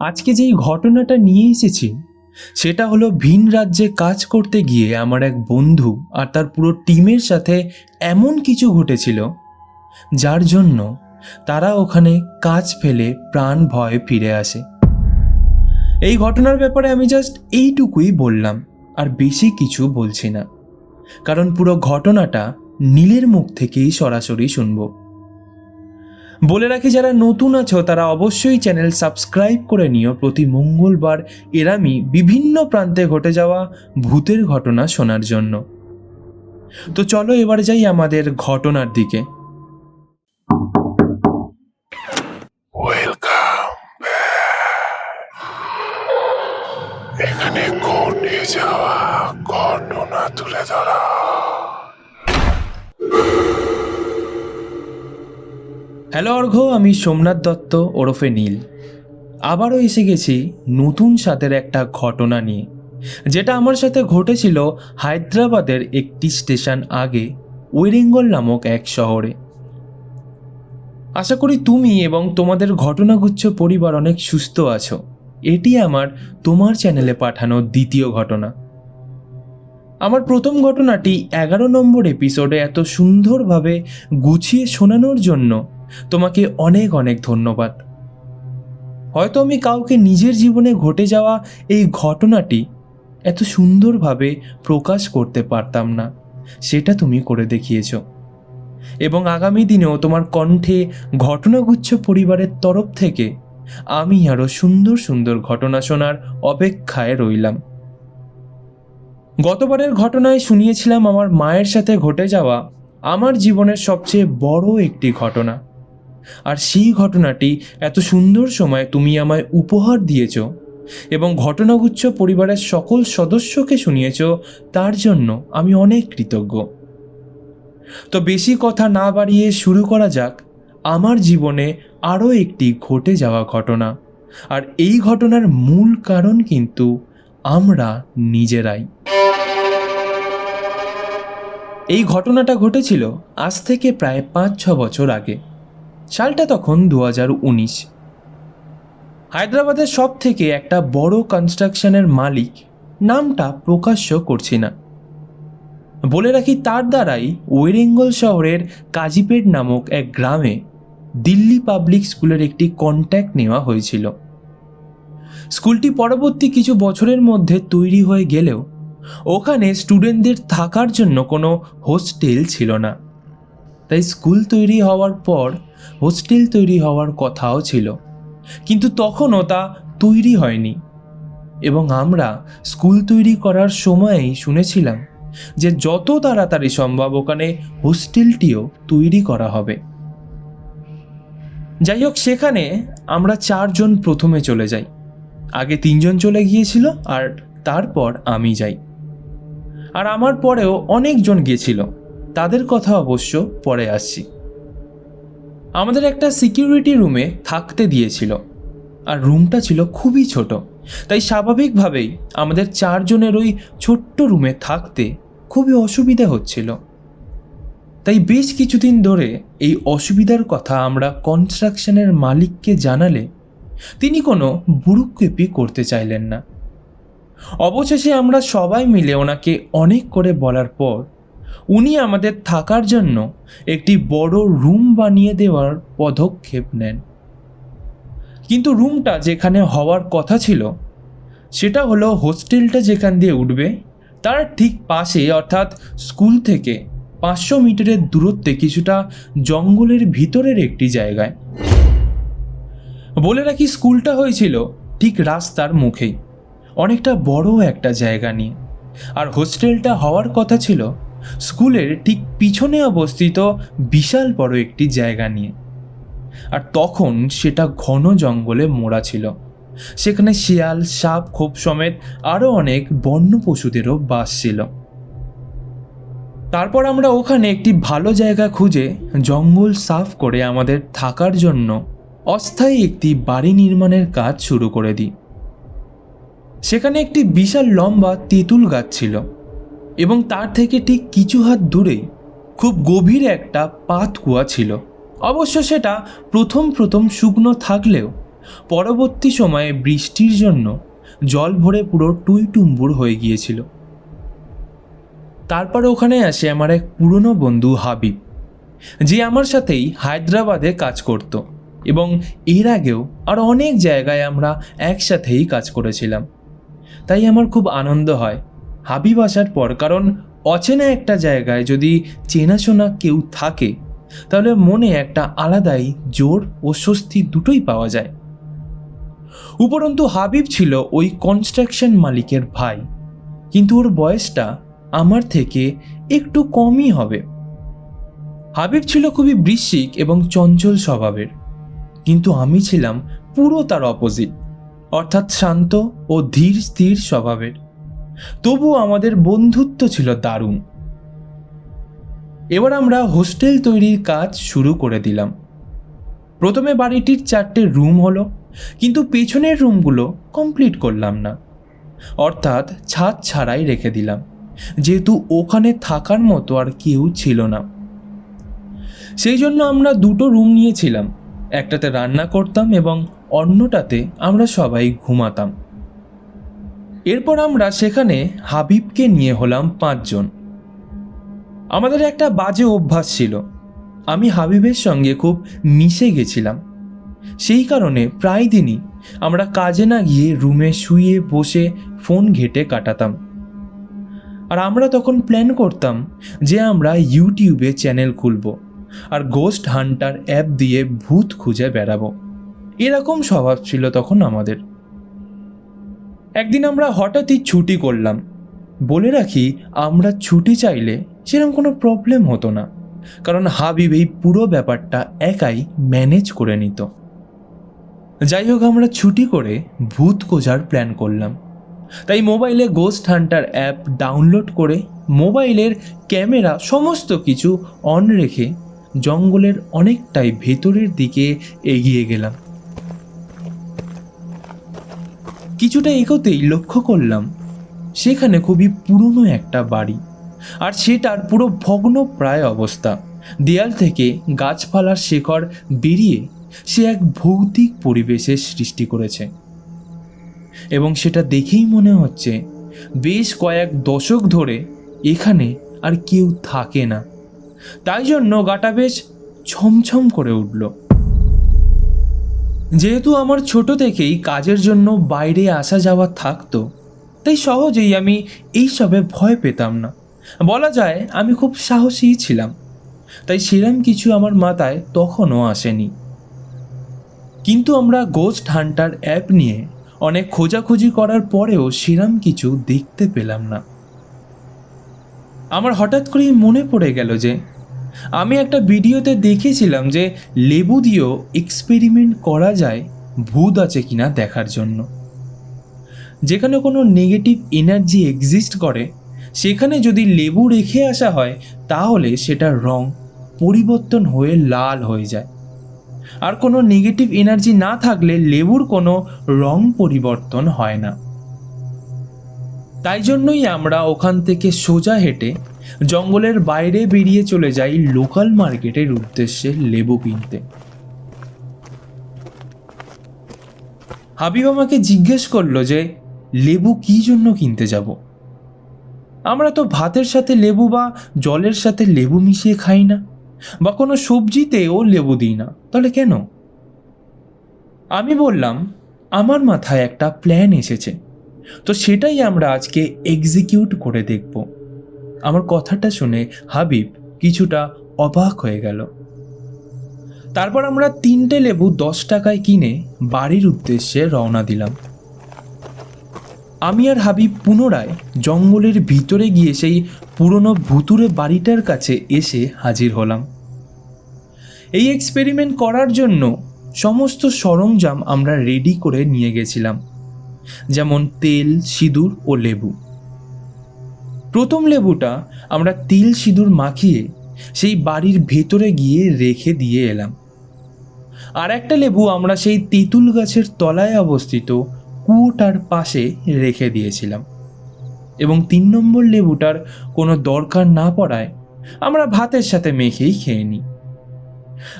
আজকে যেই ঘটনাটা নিয়ে এসেছি, সেটা হলো ভিন রাজ্যে কাজ করতে গিয়ে আমার এক বন্ধু আর তার পুরো টিমের সাথে এমন কিছু ঘটেছিল, যার জন্য তারা ওখানে কাজ ফেলে প্রাণ ভয়ে ফিরে আসে। এই ঘটনার ব্যাপারে আমি জাস্ট এইটুকুই বললাম, আর বেশি কিছু বলছি না। কারণ পুরো ঘটনাটা নীলের মুখ থেকেই সরাসরি শুনব। বলে রাখি, যারা নতুন আছো, তারা অবশ্যই চ্যানেল সাবস্ক্রাইব করে নিও। প্রতি মঙ্গলবার এরামি বিভিন্ন প্রান্তে ঘটে যাওয়া ভূতের ঘটনা শোনার জন্য। তো চলো এবার যাই আমাদের ঘটনার দিকে। এখানে ঘটে যাওয়া ঘটনা তুলে ধরা। হ্যালো অর্ঘ আমি সোমনাথ দত্ত, ওরফে নীল। আবারও এসে গেছি নতুন স্বাদের একটা ঘটনা নিয়ে, যেটা আমার সাথে ঘটেছিল হায়দ্রাবাদের একটি স্টেশন আগে ওয়েরেঙ্গল নামক এক শহরে। আশা করি তুমি এবং তোমাদের ঘটনাগুচ্ছ পরিবার অনেক সুস্থ আছো। এটি আমার, তোমার চ্যানেলে পাঠানো দ্বিতীয় ঘটনা। আমার প্রথম ঘটনাটি এগারো নম্বর এপিসোডে এত সুন্দরভাবে গুছিয়ে শোনানোর জন্য তোমাকে অনেক অনেক ধন্যবাদ। হয়তো আমি কাউকে নিজের জীবনে ঘটে যাওয়া এই ঘটনাটি এত সুন্দরভাবে প্রকাশ করতে পারতাম না, সেটা তুমি করে দেখিয়েছ। এবং আগামী দিনেও তোমার কণ্ঠে ঘটনাগুচ্ছ পরিবারের তরফ থেকে আমি আরও সুন্দর সুন্দর ঘটনা শোনার অপেক্ষায় রইলাম। গতবারের ঘটনায় শুনিয়েছিলাম আমার মায়ের সাথে ঘটে যাওয়া আমার জীবনের সবচেয়ে বড় একটি ঘটনা। আর সেই ঘটনাটি এত সুন্দর সময় তুমি আমায় উপহার দিয়েছ এবং ঘটনাগুচ্ছ পরিবারের সকল সদস্যকে শুনিয়েছ, তার জন্য আমি অনেক কৃতজ্ঞ। তো বেশি কথা না বাড়িয়ে শুরু করা যাক, আমার জীবনে আরও একটি ঘটে যাওয়া ঘটনা। আর এই ঘটনার মূল কারণ কিন্তু আমরা নিজেরাই। এই ঘটনাটা ঘটেছিল আজ থেকে প্রায় পাঁচ ছ বছর আগে। সালটা তখন দু উনিশ। হায়দ্রাবাদের সব থেকে একটা বড় কনস্ট্রাকশনের মালিক নামটা প্রকাশ্য করছি না। বলে রাখি তার দ্বারাই ওয়েরেঙ্গল শহরের কাজীপেট নামক এক গ্রামে দিল্লি পাবলিক স্কুলের একটি কন্ট্যাক্ট নেওয়া হয়েছিল। স্কুলটি পরবর্তী কিছু বছরের মধ্যে তৈরি হয়ে গেলেও ওখানে স্টুডেন্টদের থাকার জন্য কোনো হোস্টেল ছিল না। তাই স্কুল তৈরি হওয়ার পর হোস্টেল তৈরি হওয়ার কথাও ছিল। কিন্তু তখনও তা তৈরি হয়নি। এবং আমরা স্কুল তৈরি করার সময়েই শুনেছিলাম যে যত তাড়াতাড়ি সম্ভব ওখানে হোস্টেলটিও তৈরি করা হবে। যাই হোক, সেখানে আমরা চারজন প্রথমে চলে যাই। আগে তিনজন চলে গিয়েছিল আর তারপর আমি যাই। আর আমার পরেও অনেকজন গিয়েছিল তাদের কথা অবশ্য পরে আসছি। আমাদের একটা সিকিউরিটি রুমে থাকতে দিয়েছিল। আর রুমটা ছিল খুবই ছোট। তাই স্বাভাবিকভাবেই আমাদের চারজনের ওই ছোট্ট রুমে থাকতে খুবই অসুবিধা হচ্ছিল। তাই বেশ কিছুদিন ধরে এই অসুবিধার কথা আমরা কনস্ট্রাকশনের মালিককে জানালে তিনি কোনো বুরুক্ষেপি করতে চাইলেন না। অবশেষে আমরা সবাই মিলে ওনাকে অনেক করে বলার পর উনি আমাদের থাকার জন্য একটি বড় রুম বানিয়ে দেওয়ার পদক্ষেপ নেন। কিন্তু রুমটা যেখানে হওয়ার কথা ছিল, সেটা হলো হোস্টেলটা যেখান দিয়ে উঠবে, তার ঠিক পাশে, অর্থাৎ স্কুল থেকে পাঁচশো মিটারের দূরত্বে কিছুটা জঙ্গলের ভিতরের একটি জায়গায়। বলে রাখি স্কুলটা হয়েছিল ঠিক রাস্তার মুখেই, অনেকটা বড় একটা জায়গা নিয়ে। আর হোস্টেলটা হওয়ার কথা ছিল স্কুলের ঠিক পিছনে অবস্থিত বিশাল বড় একটি জায়গা নিয়ে। আর তখন সেটা ঘন জঙ্গলে মোড়া ছিল। সেখানে শিয়াল, সাপ, খোপ সমেত আরও অনেক বন্য পশুদেরও বাস ছিল। তারপর আমরা ওখানে একটি ভালো জায়গা খুঁজে জঙ্গল সাফ করে আমাদের থাকার জন্য অস্থায়ী একটি বাড়ি নির্মাণের কাজ শুরু করে দিই। সেখানে একটি বিশাল লম্বা তেঁতুল গাছ ছিল। এবং তার থেকে ঠিক কিছু হাত দূরেই খুব গভীর একটা পাতকুয়া ছিল। অবশ্য সেটা প্রথম প্রথম শুকনো থাকলেও পরবর্তী সময়ে বৃষ্টির জন্য জল ভরে পুরো টুইটুম্বুর হয়ে গিয়েছিল। তারপরে ওখানে আসে আমার এক পুরনো বন্ধু হাবিব, যে আমার সাথেই হায়দ্রাবাদে কাজ করত এবং এর আগেও আর অনেক জায়গায় আমরা একসাথেই কাজ করেছিলাম। তাই আমার খুব আনন্দ হয় হাবিব আসার পর, কারণ অচেনা একটা জায়গায় যদি চেনাশোনা কেউ থাকে, তাহলে মনে একটা আলাদাই জোর ও স্বস্তি দুটোই পাওয়া যায়। উপরন্তু, হাবিব ছিল ওই কনস্ট্রাকশন মালিকের ভাই, কিন্তু ওর বয়সটা আমার থেকে একটু কমই হবে। হাবিব ছিল খুবই বৃশ্চিক এবং চঞ্চল স্বভাবের, কিন্তু আমি ছিলাম পুরো তার অপোজিট অর্থাৎ শান্ত ও ধীর স্থির স্বভাবের। তবু আমাদের বন্ধুত্ব ছিল দারুণ। এবার আমরা হোস্টেল তৈরির কাজ শুরু করে দিলাম। প্রথমে বাড়িটির চারটে রুম হলো, কিন্তু পেছনের রুমগুলো কমপ্লিট করলাম না। অর্থাৎ ছাদ ছাড়াই রেখে দিলাম, যেহেতু ওখানে থাকার মতো আর কেউ ছিল না। সেই জন্য আমরা দুটো রুম নিয়েছিলাম, একটাতে রান্না করতাম এবং অন্যটাতে আমরা সবাই ঘুমাতাম। এরপর আমরা সেখানে হাবিবকে নিয়ে হলাম পাঁচজন। আমাদের একটা বাজে অভ্যাস ছিল। আমি হাবিবের সঙ্গে খুব মিশে গেছিলাম। সেই কারণে প্রায় দিনই আমরা কাজে না গিয়ে রুমে শুয়ে বসে ফোন ঘেটে কাটাতাম। আর আমরা তখন প্ল্যান করতাম যে আমরা ইউটিউবে চ্যানেল খুলব আর গোস্ট হান্টার অ্যাপ দিয়ে ভূত খুঁজে বেড়াবো। এরকম স্বভাব ছিল তখন আমাদের। একদিন আমরা হঠাৎই ছুটি করলাম। বলে রাখি, আমরা ছুটি চাইলে সেরকম কোনো প্রবলেম হতো না। কারণ হাবিব এই পুরো ব্যাপারটা একাই ম্যানেজ করে নিত। যাই হোক, আমরা ছুটি করে ভূত খোঁজার প্ল্যান করলাম। তাই মোবাইলে গোস্ট হান্টার অ্যাপ ডাউনলোড করে মোবাইলের ক্যামেরা সমস্ত কিছু অন রেখে জঙ্গলের অনেকটাই ভেতরের দিকে এগিয়ে গেলাম। কিছুটা এগোতেই লক্ষ্য করলাম, সেখানে খুবই পুরনো একটা বাড়ি, আর সেটার পুরো ভগ্ন প্রায় অবস্থা। দেয়াল থেকে গাছপালার শেকড় বেরিয়ে সে এক ভৌতিক পরিবেশের সৃষ্টি করেছে। এবং সেটা দেখেই মনে হচ্ছে, বেশ কয়েক দশক ধরে এখানে আর কেউ থাকে না। তাই জন্য গাটা বেশ ছমছম করে উঠল। যেহেতু আমার ছোট থেকেই কাজের জন্য বাইরে আসা যাওয়া থাকতো, তাই সহজেই আমি এইসবে ভয় পেতাম না। বলা যায় আমি খুব সাহসী ছিলাম, তাই সেরম কিছু আমার মাথায় তখনও আসেনি। কিন্তু আমরা গোস্ট হান্টার অ্যাপ নিয়ে অনেক খোঁজাখুঁজি করার পরেও সেরাম কিছু দেখতে পেলাম না। আমার হঠাৎ করেই মনে পড়ে গেল যে আমি একটা ভিডিওতে দেখেছিলাম যে লেবু দিয়েও এক্সপেরিমেন্ট করা যায় ভূত আছে কিনা দেখার জন্য। যেখানে কোনো নেগেটিভ এনার্জি এক্সিস্ট করে, সেখানে যদি লেবু রেখে আসা হয়, তাহলে সেটার রং, পরিবর্তন হয়ে লাল হয়ে যায়। আর কোনো নেগেটিভ এনার্জি না থাকলে লেবুর কোনো রং পরিবর্তন হয় না। তাই জন্যই আমরা ওখান থেকে সোজা হেঁটে জঙ্গলের বাইরে বেরিয়ে চলে যাই লোকাল মার্কেটের উদ্দেশ্যে লেবু কিনতে। হাবিব আমাকে জিজ্ঞেস করল যে, লেবু কি জন্য কিনতে যাব? আমরা তো ভাতের সাথে লেবু বা জলের সাথে লেবু মিশিয়ে খাই না, বা কোনো সবজিতেও লেবু দিই না, তাহলে কেন? আমি বললাম, আমার মাথায় একটা প্ল্যান এসেছে, তো সেটাই আমরা আজকে এক্সিকিউট করে দেখব। আমার কথাটা শুনে হাবিব কিছুটা অবাক হয়ে গেল। তারপর আমরা তিনটে লেবু দশ টাকায় কিনে বাড়ির উদ্দেশ্যে রওনা দিলাম। আমি আর হাবিব পুনরায় জঙ্গলের ভিতরে গিয়ে সেই পুরনো ভুতুরে বাড়িটার কাছে এসে হাজির হলাম। এই এক্সপেরিমেন্ট করার জন্য সমস্ত সরঞ্জাম আমরা রেডি করে নিয়ে গেছিলাম। যেমন তেল, সিঁদুর ও লেবু। প্রথম লেবুটা আমরা তিল সিঁদুর মাখিয়ে সেই বাড়ির ভেতরে গিয়ে রেখে দিয়ে এলাম। আর একটা লেবু আমরা সেই তেঁতুল গাছের তলায় অবস্থিত কুয়োটার পাশে রেখে দিয়েছিলাম। এবং তিন নম্বর লেবুটার কোনো দরকার না পড়ায় আমরা ভাতের সাথে মেখেই খেয়ে নিই।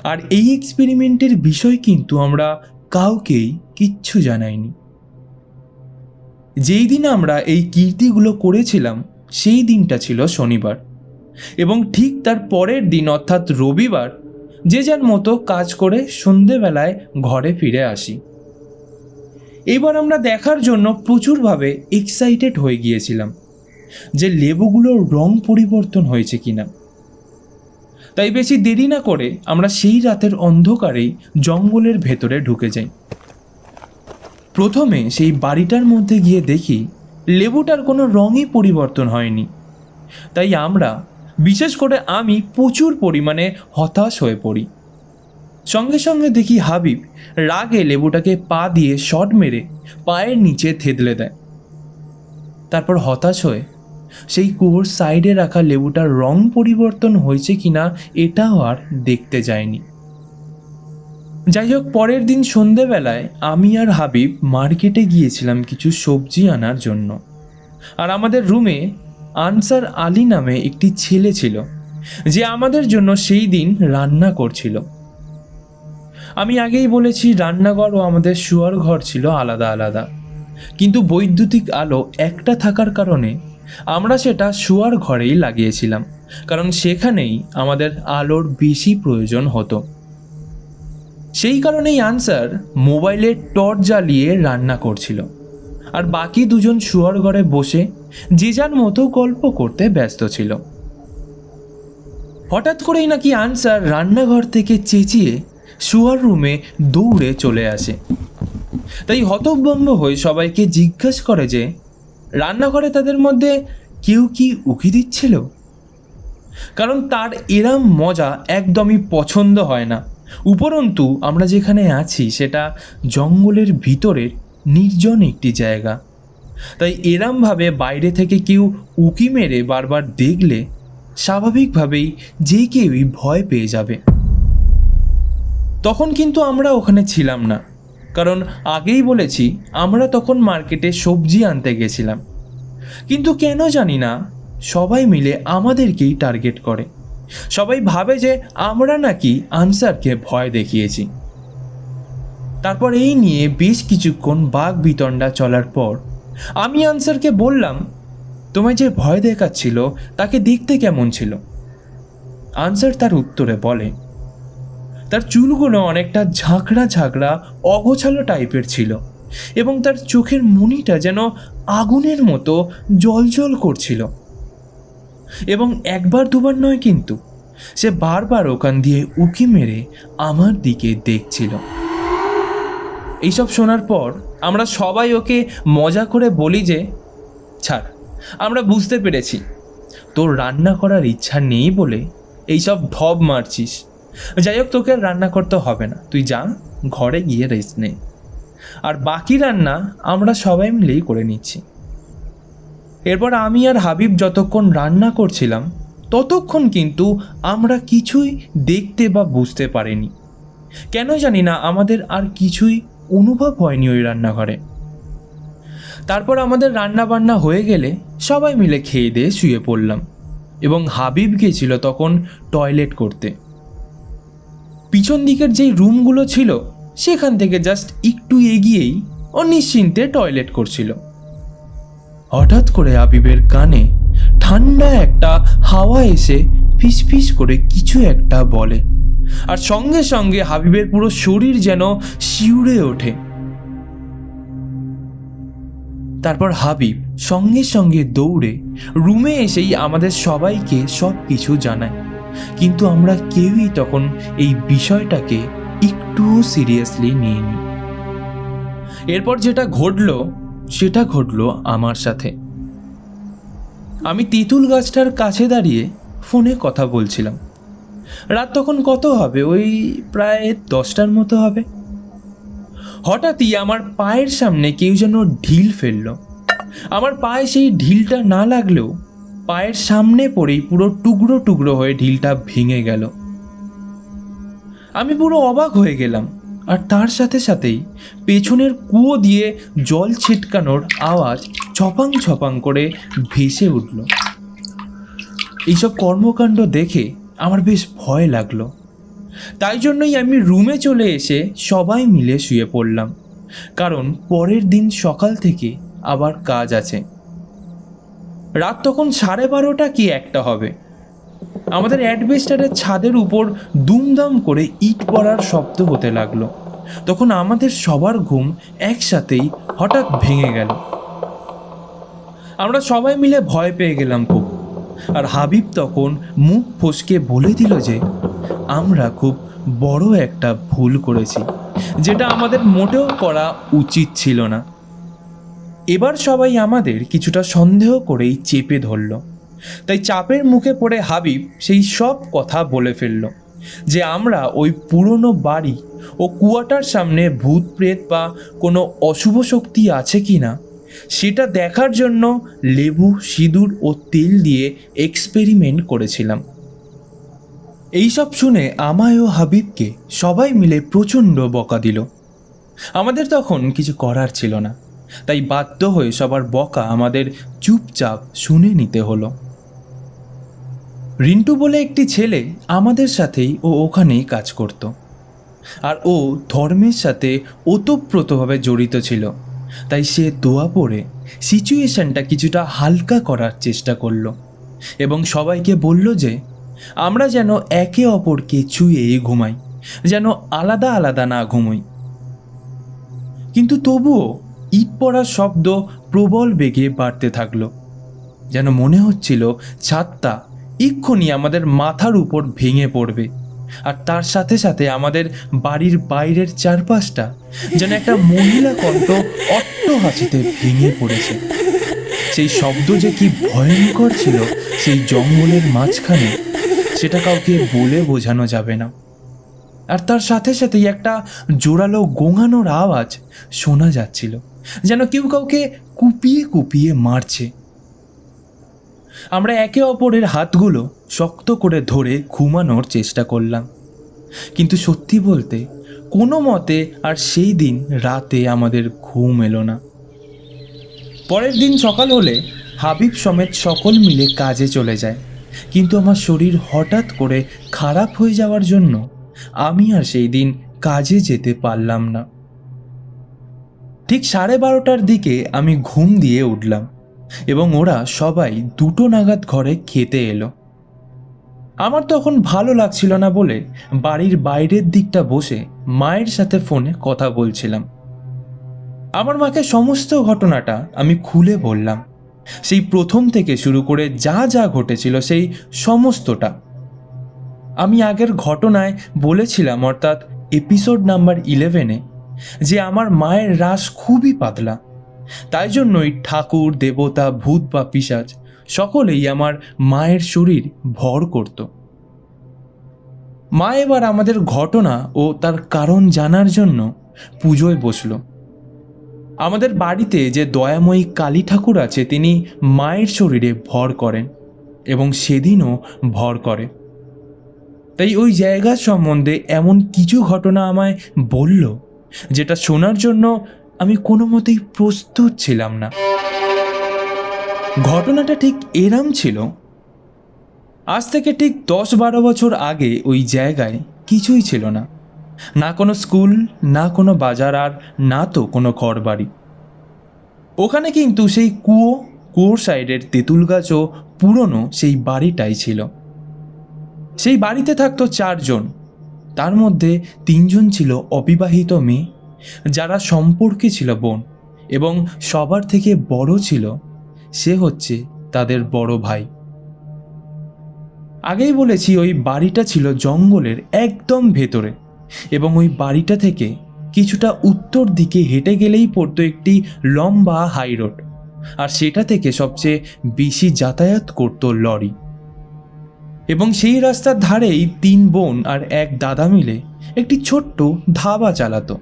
আর এই এক্সপেরিমেন্টের বিষয় কিন্তু আমরা কাউকেই কিচ্ছু জানাইনি। যেই দিন আমরা এই কীর্তিগুলো করেছিলাম সেই দিনটা ছিল শনিবার। এবং ঠিক তার পরের দিন, অর্থাৎ রবিবার, যে যার মতো কাজ করে সন্ধেবেলায় ঘরে ফিরে আসি। এবার আমরা দেখার জন্য প্রচুরভাবে এক্সাইটেড হয়ে গিয়েছিলাম যে লেবুগুলোর রং পরিবর্তন হয়েছে কিনা। তাই বেশি দেরি না করে আমরা সেই রাতের অন্ধকারেই জঙ্গলের ভেতরে ঢুকে যাই। প্রথমে সেই বাড়িটার মধ্যে গিয়ে দেখি লেবুটার কোনো রঙই পরিবর্তন হয়নি। তাই আমরা, বিশেষ করে আমি প্রচুর পরিমাণে হতাশ হয়ে পড়ি। সঙ্গে সঙ্গে দেখি হাবিব রাগে লেবুটাকে পা দিয়ে শট মেরে পায়ের নিচে থেতলে দেয়। তারপর হতাশ হয়ে সেই কুয়োর সাইডে রাখা লেবুটার রং পরিবর্তন হয়েছে কিনা এটাও আর দেখতে যায়নি। যাই হোক পরের দিন সন্ধেবেলায় আমি আর হাবিব মার্কেটে গিয়েছিলাম কিছু সবজি আনার জন্য। আর আমাদের রুমে আনসার আলী নামে একটি ছেলে ছিল, যে আমাদের জন্য সেই দিন রান্না করছিল। আমি আগেই বলেছি, রান্নাঘর ও আমাদের শুয়ার ঘর ছিল আলাদা আলাদা। কিন্তু বৈদ্যুতিক আলো একটা থাকার কারণে আমরা সেটা শুয়ার ঘরেই লাগিয়েছিলাম, কারণ সেখানেই আমাদের আলোর বেশি প্রয়োজন হতো। সেই কারণেই আনসার মোবাইলে টর্চ জ্বালিয়ে রান্না করছিল। আর বাকি দুজন শুয়ার ঘরে বসে যে যার মতো গল্প করতে ব্যস্ত ছিল। হঠাৎ করেই নাকি আনসার রান্নাঘর থেকে চেঁচিয়ে শুয়ার রুমে দৌড়ে চলে আসে। তাই হতভম্ব হয়ে সবাইকে জিজ্ঞেস করে যে, রান্নাঘরে তাদের মধ্যে কেউ কি উকি দিচ্ছিল? কারণ তার এরম মজা একদমই পছন্দ হয় না। উপরন্তু, আমরা যেখানে আছি, সেটা জঙ্গলের ভিতরের নির্জন একটি জায়গা। তাই এরমভাবে বাইরে থেকে কেউ উকি মেরে বারবার দেখলে, স্বাভাবিকভাবেই যে কেউই ভয় পেয়ে যাবে। তখন কিন্তু আমরা ওখানে ছিলাম না। কারণ আগেই বলেছি, আমরা তখন মার্কেটে সবজি আনতে গেছিলাম। কিন্তু কেন জানি না, সবাই মিলে আমাদেরকেই টার্গেট করে। সবাই ভাবে যে আমরা নাকি আনসারকে ভয় দেখিয়েছি। তারপর এই নিয়ে বেশ কিছুক্ষণ বাঘ বিতণ্ডা চলার পর আমি আনসারকে বললাম, তোমায় যে ভয় দেখাচ্ছিল, তাকে দেখতে কেমন ছিল? আনসার তার উত্তরে বলে, তার চুলগুলো অনেকটা ঝাঁকড়া ঝাঁকড়া, অগোছালো টাইপের ছিল এবং তার চোখের মনিটা যেন আগুনের মতো জলজল করছিল। এবং একবার দুবার নয় কিন্তু, সে বারবার ওখান দিয়ে উকি মেরে আমার দিকে দেখছিল। এইসব শোনার পর আমরা সবাই ওকে মজা করে বলি যে, ছাড়, আমরা বুঝতে পেরেছি। তোর রান্না করার ইচ্ছা নেই বলে এইসব ঢব মারছিস। যাই হোক, তোকে রান্না করতে হবে না। তুই যা, ঘরে গিয়ে রেস্ট নে। আর বাকি রান্না আমরা সবাই মিলেই করে নিচ্ছি। এরপর আমি আর হাবিব যতক্ষণ রান্না করছিলাম, ততক্ষণ কিন্তু আমরা কিছুই দেখতে বা বুঝতে পারিনি। কেন জানি না আমাদের আর কিছুই অনুভব হয়নি ওই রান্নাঘরে। তারপর আমাদের রান্না বান্না হয়ে গেলে সবাই মিলে খেয়ে দিয়ে শুয়ে পড়লাম এবং হাবিব গিয়েছিল তখন টয়লেট করতে। পিছন দিকের যেই রুমগুলো ছিল, সেখান থেকে জাস্ট একটু এগিয়েই ও নিশ্চিন্তে টয়লেট করছিল। হঠাৎ করে আবিবের কানে ঠান্ডা একটা হাওয়া এসে ফিসফিস করে কিছু একটা বলে। আর সঙ্গে সঙ্গে হাবিবের পুরো শরীর যেন শিউরে ওঠে। তারপর হাবিব সঙ্গে সঙ্গে দৌড়ে রুমে এসেই আমাদের সবাইকে সব কিছু জানায়। কিন্তু আমরা কেউই তখন এই বিষয়টাকে একটুও সিরিয়াসলি নিইনি। এরপর যেটা ঘটলো সেটা ঘটলো আমার সাথে। আমি তেঁতুল গাছটার কাছে দাঁড়িয়ে ফোনে কথা বলছিলাম। রাত তখন কত হবে? ওই প্রায় দশটার মতো হবে। হঠাৎই আমার পায়ের সামনে কেউ যেন ঢিল ফেলল। আমার পায়ে সেই ঢিলটা না লাগলেও পায়ের সামনে পড়েই পুরো টুকরো টুকরো হয়ে ঢিলটা ভেঙে গেল। আমি পুরো অবাক হয়ে গেলাম। আর তার সাথে সাথেই পেছনের কুয়ো দিয়ে জল ছিটকানোর আওয়াজ ছপাং ছপাং করে ভেসে উঠল। এইসব কর্মকাণ্ড দেখে আমার বেশ ভয় লাগল। তাই জন্যই আমি রুমে চলে এসে সবাই মিলে শুয়ে পড়লাম। কারণ পরের দিন সকাল থেকে আবার কাজ আছে। রাত তখন সাড়ে বারোটা কি একটা হবে? আমাদের অ্যাডভেস্টারের ছাদের উপর দুমদাম করে ইট পড়ার শব্দ হতে লাগল। তখন আমাদের সবার ঘুম একসাথেই হঠাৎ ভেঙে গেল। আমরা সবাই মিলে ভয় পেয়ে গেলাম খুব। আর হাবিব তখন মুখ ফসকে বলে দিল যে, আমরা খুব বড় একটা ভুল করেছি, যেটা আমাদের মোটেও করা উচিত ছিল না। এবার সবাই আমাদের কিছুটা সন্দেহ করেই চেপে ধরল। তাই চাপের মুখে পড়ে হাবিব সেই সব কথা বলে ফেলল, যে আমরা ওই পুরনো বাড়ি ও কুয়াটার সামনে ভূত প্রেত বা কোনো অশুভ শক্তি আছে কি না, সেটা দেখার জন্য লেবু, সিঁদুর ও তেল দিয়ে এক্সপেরিমেন্ট করেছিলাম। এইসব শুনে আমায় ও হাবিবকে সবাই মিলে প্রচণ্ড বকা দিল। আমাদের তখন কিছু করার ছিল না, তাই বাধ্য হয়ে সবার বকা আমাদের চুপচাপ শুনে নিতে হলো। রিন্টু বলে একটি ছেলে আমাদের সাথেই ও ওখানেই কাজ করত। আর ও ধর্মের সাথে ওতপ্রোতভাবে জড়িত ছিল। তাই সে দোয়া পড়ে সিচুয়েশনটা কিছুটা হালকা করার চেষ্টা করল এবং সবাইকে বলল যে, আমরা যেন একে অপরকে ছুঁয়েই ঘুমাই, যেন আলাদা আলাদা না ঘুমোই। কিন্তু তবুও ইট পড়ার শব্দ প্রবল বেগে বাড়তে থাকল। যেন মনে হচ্ছিল ছাদটা এক্ষুনি আমাদের মাথার উপর ভেঙে পড়বে। আর তার সাথে সাথে আমাদের বাড়ির বাইরের চারপাশটা যেন একটা মহিলা কণ্ঠ অট্ট হাসিতে ভেঙে পড়েছে। সেই শব্দ যে কি ভয়ঙ্কর ছিল সেই জঙ্গলের মাঝখানে, সেটা কাউকে বলে বোঝানো যাবে না। আর তার সাথে সাথেই একটা জোরালো গোঙানোর আওয়াজ শোনা যাচ্ছিল, যেন কেউ কাউকে কুপিয়ে কুপিয়ে মারছে। আমরা একে অপরের হাতগুলো শক্ত করে ধরে ঘুমানোর চেষ্টা করলাম। কিন্তু সত্যি বলতে, কোনো মতে আর সেই দিন রাতে আমাদের ঘুম এলো না। পরের দিন সকাল হলে হাবিব সমেত সকল মিলে কাজে চলে যায়। কিন্তু আমার শরীর হঠাৎ করে খারাপ হয়ে যাওয়ার জন্য আমি আর সেই দিন কাজে যেতে পারলাম না। ঠিক সাড়ে বারোটার দিকে আমি ঘুম দিয়ে উঠলাম। এবং ওরা সবাই দুটো নাগাদ ঘরে খেতে এলো। আমার তখন ভালো লাগছিল না বলে বাড়ির বাইরের দিকটা বসে মায়ের সাথে ফোনে কথা বলছিলাম। আমার মাকে সমস্ত ঘটনাটা আমি খুলে বললাম। সেই প্রথম থেকে শুরু করে যা যা ঘটেছিল সেই সমস্তটা। আমি আগের ঘটনায় বলেছিলাম অর্থাৎ এপিসোড নাম্বার ইলেভেনে যে আমার মায়ের রাস খুবই পাতলা। তাই জন্যই ঠাকুর, দেবতা, ভূত বা পিসাজ সকলেই আমার মায়ের শরীর ভর করত। মা এবার আমাদের ঘটনা ও তার কারণ জানার জন্য পুজোয় বসল। আমাদের বাড়িতে যে দয়াময়ী কালী ঠাকুর আছে, তিনি মায়ের শরীরে ভর করেন এবং সেদিনও ভর করে। তাই ওই জায়গার সম্বন্ধে এমন কিছু ঘটনা আমায় বলল, যেটা শোনার জন্য আমি কোনো মতেই প্রস্তুত ছিলাম না। ঘটনাটা ঠিক এরাম ছিল, আজ থেকে ঠিক দশ বারো বছর আগে ওই জায়গায় কিছুই ছিল না। না কোনো স্কুল, না কোনো বাজার আর না তো কোনো ঘর বাড়ি ওখানে কিন্তু সেই কুয়ো, কুয়োর সাইডের তেঁতুল গাছও পুরনো সেই বাড়িটাই ছিল। সেই বাড়িতে থাকতো চারজন, তার মধ্যে তিনজন ছিল অবিবাহিত মেয়ে যারা সম্পর্কে ছিল বোন এবং সবার থেকে বড় ছিল, সে হচ্ছে তাদের বড় ভাই। আগেই বলেছি, ওই বাড়িটা ছিল জঙ্গলের একদম ভেতরে এবং ওই বাড়িটা থেকে কিছুটা উত্তর দিকে হেঁটে গেলেই পড়তো একটি লম্বা হাই রোড আর সেটা থেকে সবচেয়ে বেশি যাতায়াত করত লরি। এবং সেই রাস্তার ধারেই তিন বোন আর এক দাদা মিলে একটি ছোট্ট ধাবা চালাতো।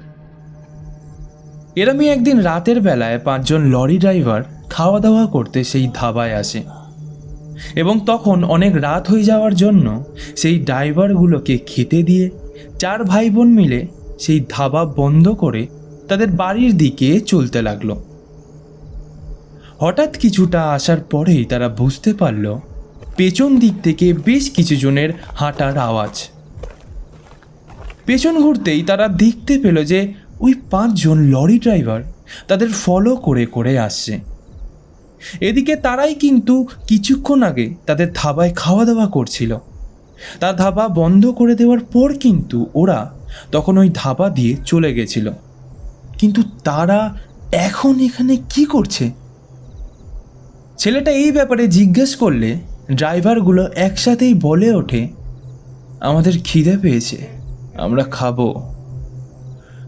এরমই একদিন রাতের বেলায় পাঁচজন লরি ড্রাইভার খাওয়া দাওয়া করতে সেই ধাবায় আসে। এবং তখন অনেক রাত হয়ে যাওয়ার জন্য সেই ড্রাইভারগুলোকে খেতে দিয়ে চার ভাই বোন মিলে সেই ধাবা বন্ধ করে তাদের বাড়ির দিকে চলতে লাগল। হঠাৎ কিছুটা আসার পরেই তারা বুঝতে পারল, পেছন দিক থেকে বেশ কিছু জনের হাঁটার আওয়াজ। পেছন ঘুরতেই তারা দেখতে পেল যে ওই পাঁচজন লরি ড্রাইভার তাদের ফলো করে করে আসছে। এদিকে তারাই কিন্তু কিছুক্ষণ আগে তাদের ধাবায় খাওয়া দাওয়া করছিল। তার ধাবা বন্ধ করে দেওয়ার পর কিন্তু ওরা তখন ওই ধাবা দিয়ে চলে গেছিল। কিন্তু তারা এখন এখানে কি করছে? ছেলেটা এই ব্যাপারে জিজ্ঞেস করলে ড্রাইভারগুলো একসাথেই বলে ওঠে, আমাদের খিদে পেয়েছে, আমরা খাব।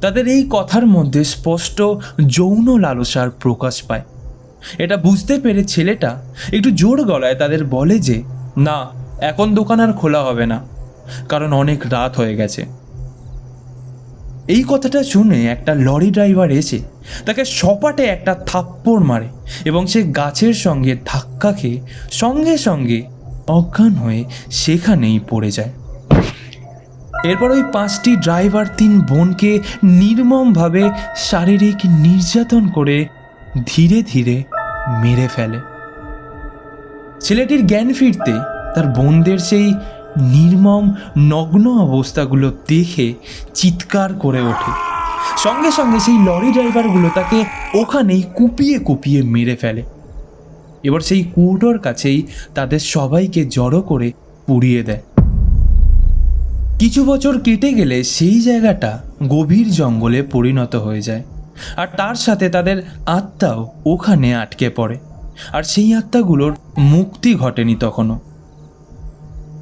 তাদের এই কথার মধ্যে স্পষ্ট যৌন লালসার প্রকাশ পায়। এটা বুঝতে পেরে ছেলেটা একটু জোর গলায় তাদের বলে যে, না, এখন দোকান আর খোলা হবে না, কারণ অনেক রাত হয়ে গেছে। এই কথাটা শুনে একটা লরি ড্রাইভার এসে তাকে সপাটে একটা থাপ্পড় মারে এবং সে গাছের সঙ্গে ধাক্কা খেয়ে সঙ্গে সঙ্গে অজ্ঞান হয়ে সেখানেই পড়ে যায়। এরপর ওই পাঁচটি ড্রাইভার তিন বোনকে নির্মমভাবে শারীরিক নির্যাতন করে ধীরে ধীরে মেরে ফেলে। ছেলেটির জ্ঞান ফিরতে তার বোনদের সেই নির্মম, নগ্ন অবস্থাগুলো দেখে চিৎকার করে ওঠে। সঙ্গে সঙ্গে সেই লরি ড্রাইভারগুলো তাকে ওখানেই কুপিয়ে কুপিয়ে মেরে ফেলে। এবার সেই কুটোর কাছেই তাদের সবাইকে জড়ো করে পুড়িয়ে দেয়। কিছু বছর কেটে গেলে সেই জায়গাটা গভীর জঙ্গলে পরিণত হয়ে যায়। আর তার সাথে তাদের আত্মাও ওখানে আটকে পড়ে। আর সেই আত্মাগুলোর মুক্তি ঘটেনি তখনও।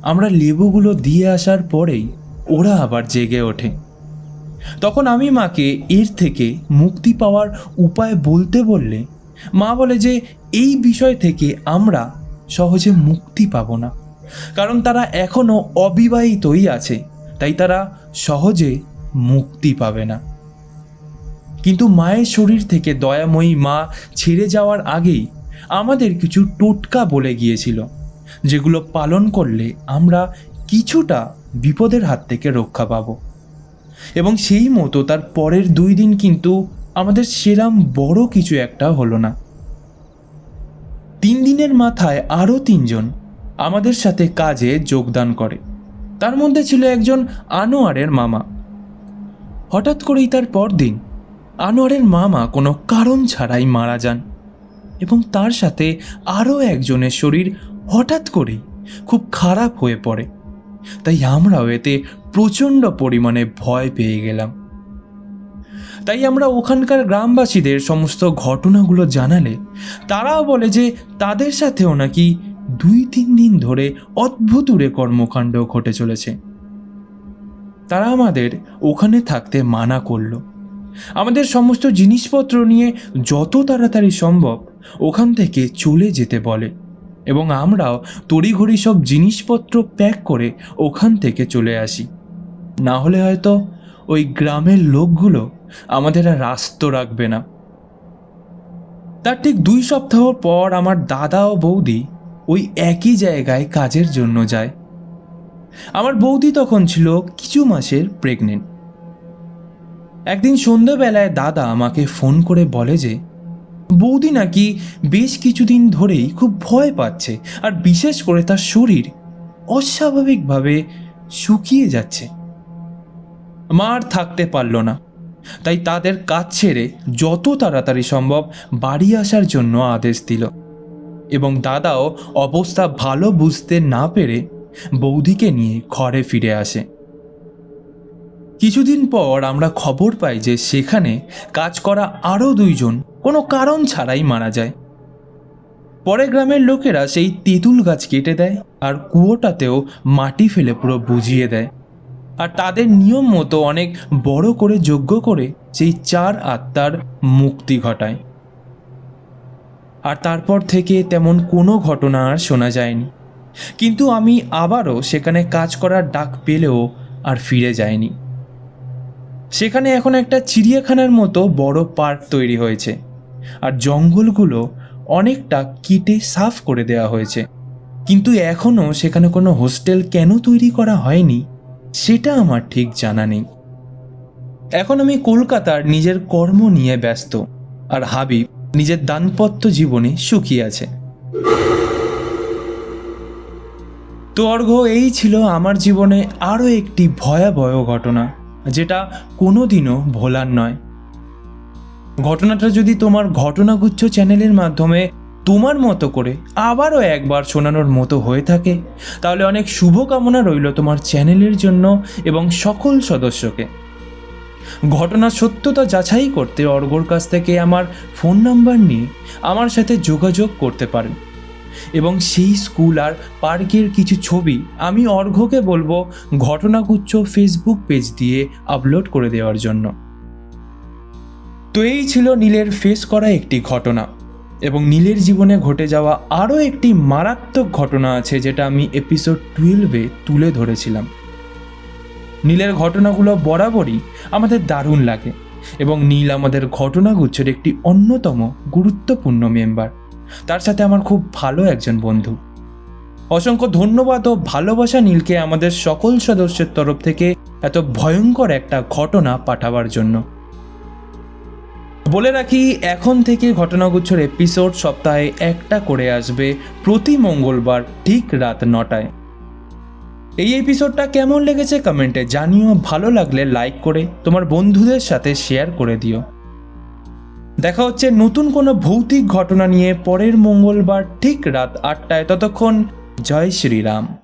আমরা লেবুগুলো দিয়ে আসার পরেই ওরা আবার জেগে ওঠে। তখন আমি মাকে এর থেকে মুক্তি পাওয়ার উপায় বলতে বললে, মা বলে যে, এই বিষয় থেকে আমরা সহজে মুক্তি পাবো না। কারণ তারা এখনও অবিবাহিতই আছে, তাই তারা সহজে মুক্তি পাবে না। কিন্তু মায়ের শরীর থেকে দয়াময়ী মা ছেড়ে যাওয়ার আগেই আমাদের কিছু টোটকা বলে গিয়েছিল, যেগুলো পালন করলে আমরা কিছুটা বিপদের হাত থেকে রক্ষা পাব। এবং সেই মতো তার পরের দুই দিন কিন্তু আমাদের সেরাম বড় কিছু একটা হলো না। তিন দিনের মাথায় আরও তিনজন আমাদের সাথে কাজে যোগদান করে। তার মধ্যে ছিল একজন আনোয়ারের মামা। হঠাৎ করেই তার পরদিন আনোয়ারের মামা কোনো কারণ ছাড়াই মারা যান এবং তার সাথে আরও একজনের শরীর হঠাৎ করেই খুব খারাপ হয়ে পড়ে। তাই আমরাও এতে প্রচণ্ড পরিমাণে ভয় পেয়ে গেলাম। তাই আমরা ওখানকার গ্রামবাসীদের সমস্ত ঘটনাগুলো জানালে তারাও বলে যে তাদের সাথেও নাকি দুই তিন দিন ধরে অদ্ভুতুরে কর্মকাণ্ড ঘটে চলেছে। তারা আমাদের ওখানে থাকতে মানা করল। আমাদের সমস্ত জিনিসপত্র নিয়ে যত তাড়াতাড়ি সম্ভব ওখান থেকে চলে যেতে বলে এবং আমরাও তড়িঘড়ি সব জিনিসপত্র প্যাক করে ওখান থেকে চলে আসি। না হলে হয়তো ওই গ্রামের লোকগুলো আমাদের আর রাস্ত রাখবে না। তার ঠিক দুই সপ্তাহ পর আমার দাদা ও বৌদি ওই একই জায়গায় কাজের জন্য যায়। আমার বৌদি তখন ছিল কিছু মাসের প্রেগনেন্ট একদিন সন্ধ্যাবেলায় দাদা আমাকে ফোন করে বলে যে, বৌদি নাকি বেশ কিছুদিন ধরেই খুব ভয় পাচ্ছে আর বিশেষ করে তার শরীর অস্বাভাবিকভাবে শুকিয়ে যাচ্ছে। মা আর থাকতে পারল না। তাই তাদের কাজ ছেড়ে যত তাড়াতাড়ি সম্ভব বাড়ি আসার জন্য আদেশ দিল। এবং দাদাও অবস্থা ভালো বুঝতে না পেরে বৌদিকে নিয়ে ঘরে ফিরে আসে। কিছুদিন পর আমরা খবর পাই যে সেখানে কাজ করা আরও দুইজন কোনো কারণ ছাড়াই মারা যায়। পরে গ্রামের লোকেরা সেই তেঁতুল গাছ কেটে দেয় আর কুয়োটাতেও মাটি ফেলে পুরো বুঝিয়ে দেয়। আর তাদের নিয়ম মতো অনেক বড় করে যজ্ঞ করে সেই চার আত্মার মুক্তি ঘটায়। আর তারপর থেকে তেমন কোনো ঘটনা আর শোনা যায়নি। কিন্তু আমি আবারও সেখানে কাজ করার ডাক পেলেও আর ফিরে যায়নি। সেখানে এখন একটা চিড়িয়াখানার মতো বড় পার্ক তৈরি হয়েছে আর জঙ্গলগুলো অনেকটা কিটে সাফ করে দেওয়া হয়েছে। কিন্তু এখনও সেখানে কোনো হোস্টেল কেন তৈরি করা হয়নি, সেটা আমার ঠিক জানা নেই। এখন আমি কলকাতার নিজের কর্ম নিয়ে ব্যস্ত আর হাবিব নিজের দানপত্য জীবনে সুখী আছে। তো অর্ঘ, এই ছিল আমার জীবনে আরও একটি ভয়াবহ ঘটনা, যেটা কোনোদিনও ভোলার নয়। ঘটনাটা যদি তোমার ঘটনাগুচ্ছ চ্যানেলের মাধ্যমে তোমার মতো করে আবারও একবার শোনানোর মতো হয়ে থাকে, তাহলে অনেক শুভকামনা রইল তোমার চ্যানেলের জন্য এবং সকল সদস্যকে। ঘটনার সত্যতা যাচাই করতে অর্ঘর কাছ থেকে আমার ফোন নাম্বার নিয়ে আমার সাথে যোগাযোগ করতে পারেন। এবং সেই স্কুল আর পার্কের কিছু ছবি আমি অর্ঘ্যকে বলব ঘটনাগুচ্ছ ফেসবুক পেজ দিয়ে আপলোড করে দেওয়ার জন্য। তো এই ছিল নীলের ফেস করা একটি ঘটনা। এবং নীলের জীবনে ঘটে যাওয়া আরও একটি মারাত্মক ঘটনা আছে যেটা আমি এপিসোড টুয়েলভে তুলে ধরেছিলাম। নীলের ঘটনাগুলো বরাবরই আমাদের দারুণ লাগে এবং নীল আমাদের ঘটনাগুচ্ছের একটি অন্যতম গুরুত্বপূর্ণ মেম্বার তার সাথে আমার খুব ভালো একজন বন্ধু। অসংখ্য ধন্যবাদ ও ভালোবাসা নীলকে আমাদের সকল সদস্যের তরফ থেকে এত ভয়ঙ্কর একটা ঘটনা পাঠাবার জন্য। বলে রাখি, এখন থেকে ঘটনাগুচ্ছর এপিসোড সপ্তাহে একটা করে আসবে প্রতি মঙ্গলবার ঠিক রাত নটায়। এই এপিসোডটা কেমন লেগেছে কমেন্টে জানিও। ভালো লাগলে লাইক করে তোমার বন্ধুদের সাথে শেয়ার করে দিও। দেখা হচ্ছে নতুন কোনো ভৌতিক ঘটনা নিয়ে। পরের মঙ্গলবার ঠিক রাত আটটায়। ততক্ষণ জয় শ্রীরাম।